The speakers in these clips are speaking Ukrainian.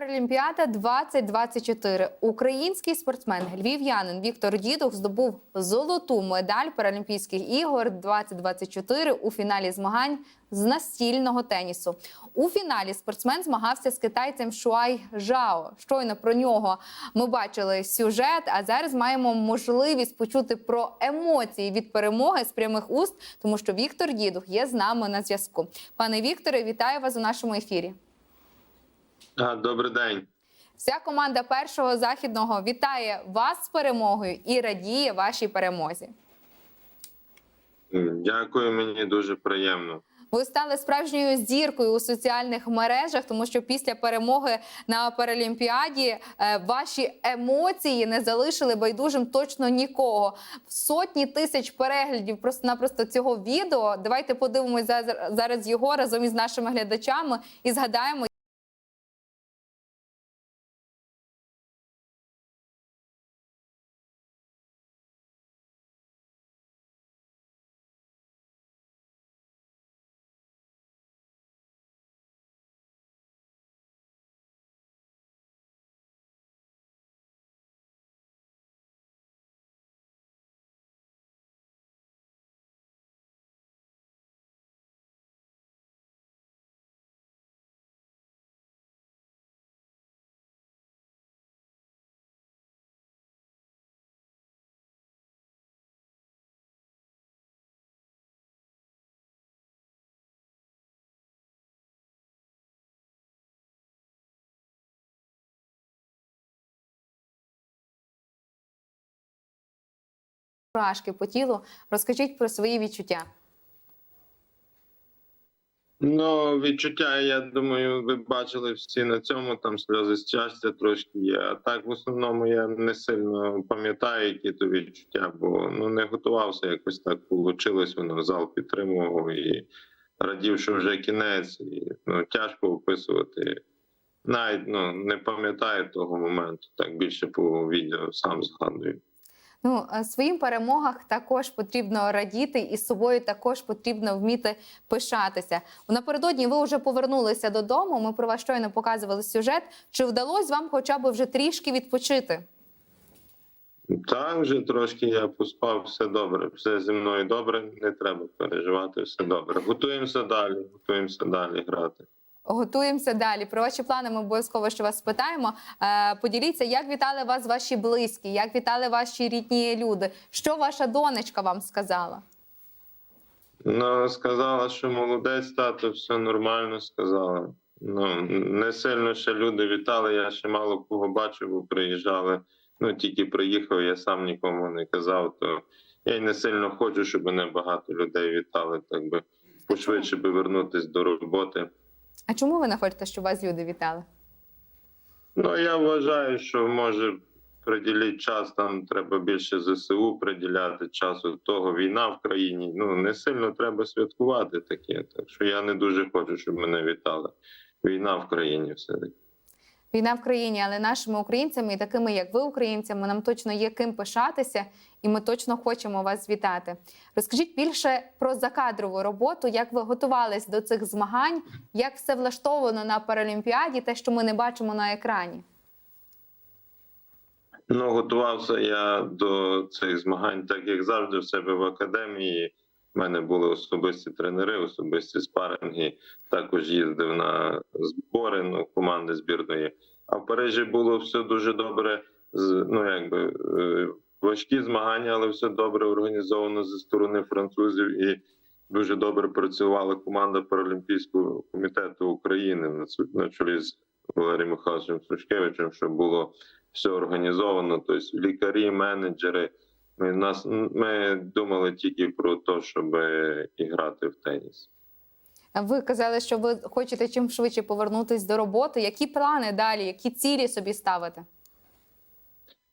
Паралімпіада 2024. Український спортсмен львів'янин Віктор Дідух здобув золоту медаль Паралімпійських ігор 2024 у фіналі змагань з настільного тенісу. У фіналі спортсмен змагався з китайцем Шуай Жао. Щойно про нього ми бачили сюжет. А зараз маємо можливість почути про емоції від перемоги з прямих уст, тому що Віктор Дідух є з нами на зв'язку. Пане Вікторе, вітаю вас у нашому ефірі. Добрий день. Вся команда першого західного вітає вас з перемогою і радіє вашій перемозі. Дякую, мені дуже приємно. Ви стали справжньою зіркою у соціальних мережах, тому що після перемоги на Паралімпіаді е, ваші емоції не залишили байдужим точно нікого. Сотні тисяч переглядів просто-напросто цього відео. Давайте подивимось за- зараз його разом із нашими глядачами і згадаємо. Мурашки по тілу. Розкажіть про свої відчуття. Ну, відчуття, я думаю, ви бачили всі на цьому. Там сльози щастя трошки є. А так, в основному, я не сильно пам'ятаю, які то відчуття, бо ну не готувався якось так. Вийшло, воно зал підтримував і радів, що вже кінець. І, ну, тяжко описувати. Навіть ну, не пам'ятаю того моменту. Так більше по відео сам згадую. Ну, е, своїм перемогах також потрібно радіти, і собою також потрібно вміти пишатися. Напередодні ви вже повернулися додому. Ми про вас щойно показували сюжет. Чи вдалося вам хоча б вже трішки відпочити? Так, вже трошки я поспав, все добре. Все зі мною добре, не треба переживати, все добре. Готуємося далі, готуємося далі грати. Готуємося далі. Про ваші плани ми обов'язково ще вас спитаємо. Е, поділіться, як вітали вас ваші близькі, як вітали ваші рідні люди. Що ваша донечка вам сказала? Ну, сказала, що молодець, тато, все нормально сказала. Ну, не сильно ще люди вітали, я ще мало кого бачив, бо приїжджали. Ну, тільки приїхав, я сам нікому не казав, то я й не сильно хочу, щоб мене багато людей вітали, так би пошвидше би вернутися до роботи. А чому ви не хочете, щоб вас люди вітали? Ну, я вважаю, що може приділити час, там треба більше ЗСУ приділяти часу. Того війна в країні. Ну не сильно треба святкувати таке. Так що я не дуже хочу, щоб мене вітали. Війна в країні все таки. Війна в країні, але нашими українцями, і такими як ви, українцями, нам точно є ким пишатися, і ми точно хочемо вас вітати. Розкажіть більше про закадрову роботу, як ви готувались до цих змагань, як все влаштовано на Паралімпіаді, те, що ми не бачимо на екрані. Ну, готувався я до цих змагань, так як завжди в себе в академії. У мене були особисті тренери, особисті спаринги. Також їздив на збори ну, команди збірної. А в Парижі було все дуже добре. Ну якби е, важкі змагання, але все добре організовано зі сторони французів. І дуже добре працювала команда Паралімпійського комітету України на чолі з Валерієм Михайловичем Сушкевичем, щоб було все організовано. Тобто лікарі, менеджери. Ми нас ми думали тільки про те, щоб і грати в теніс. Ви казали, що ви хочете чим швидше повернутися до роботи. Які плани далі, які цілі собі ставите?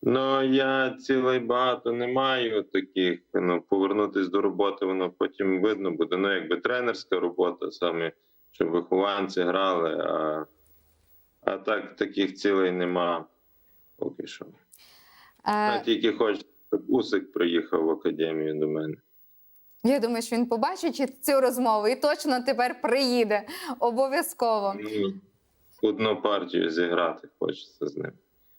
Ну я цілий багато не маю таких. Ну повернутися до роботи, воно потім видно буде. Ну, якби тренерська робота, саме щоб вихованці грали. А, а так таких цілей нема поки що. Е, тільки хочу, щоб Усик приїхав в академію до мене. я думаю, що він побачить цю розмову і точно тепер приїде обов'язково. Ну, одну партію зіграти хочеться з ним.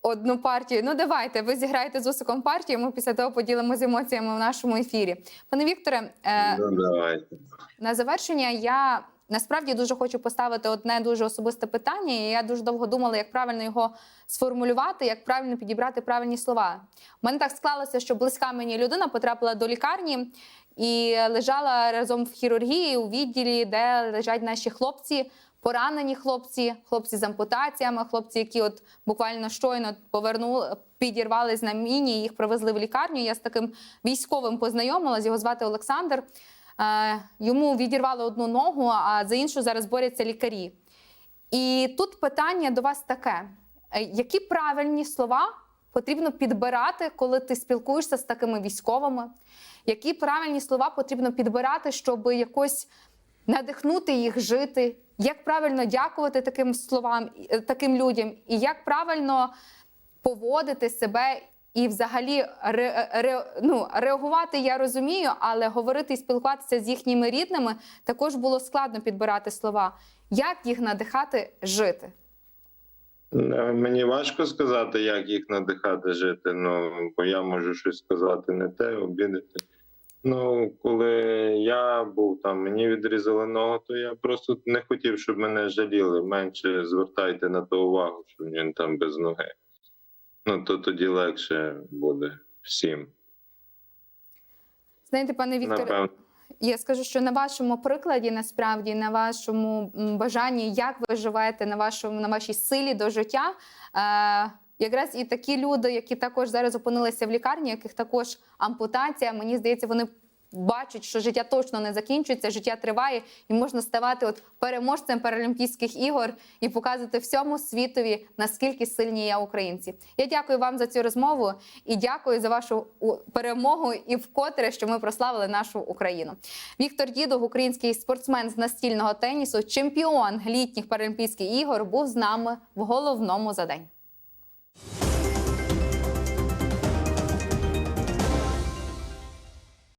Одну партію. Ну давайте, ви зіграєте з Усиком партію. Ми після того поділимося емоціями в нашому ефірі. Pане Вікторе, е, Ну давайте. на завершення я насправді дуже хочу поставити одне дуже особисте питання. і Я дуже довго думала, як правильно його сформулювати, як правильно підібрати правильні слова. У мене так склалося, що близька мені людина потрапила до лікарні і лежала разом в хірургії у відділі, де лежать наші хлопці. Поранені хлопці, хлопці з ампутаціями, хлопці, які от буквально щойно повернули, підірвались на міні, їх привезли в лікарню. Я з таким військовим познайомилась, його звати Олександр. Е, Йому відірвали одну ногу, а за іншу зараз борються лікарі. І тут питання до вас таке: Е, які правильні слова потрібно підбирати, коли ти спілкуєшся з такими військовими? Які правильні слова потрібно підбирати, щоб якось надихнути їх жити? Як правильно дякувати таким словам, е, таким людям, і як правильно поводити себе і взагалі ре, ре, ну, реагувати я розумію, але говорити і спілкуватися з їхніми рідними також було складно підбирати слова. Як їх надихати жити? Е, Мені важко сказати, як їх надихати жити. Ну бо я можу щось сказати не те, обідати. Ну, коли я був там, мені відрізали ногу, то я просто не хотів, щоб мене жаліли. Менше звертайте на то увагу, що він там без ноги. Ну то тоді легше буде всім. Знаєте, пане Вікторе, Напевно. я скажу, що на вашому прикладі, насправді, на вашому бажанні, як ви живете, на вашому на вашій силі до життя. Е, Якраз і такі люди, які також зараз опинилися в лікарні, яких також ампутація, мені здається, вони бачать, що життя точно не закінчується, життя триває, і можна ставати от переможцем Паралімпійських ігор і показувати всьому світові, наскільки сильні є українці. Я дякую вам за цю розмову і дякую за вашу перемогу і вкотре, що ми прославили нашу Україну. Віктор Дідух, український спортсмен з настільного тенісу, чемпіон літніх Паралімпійських ігор, був з нами в головному за день.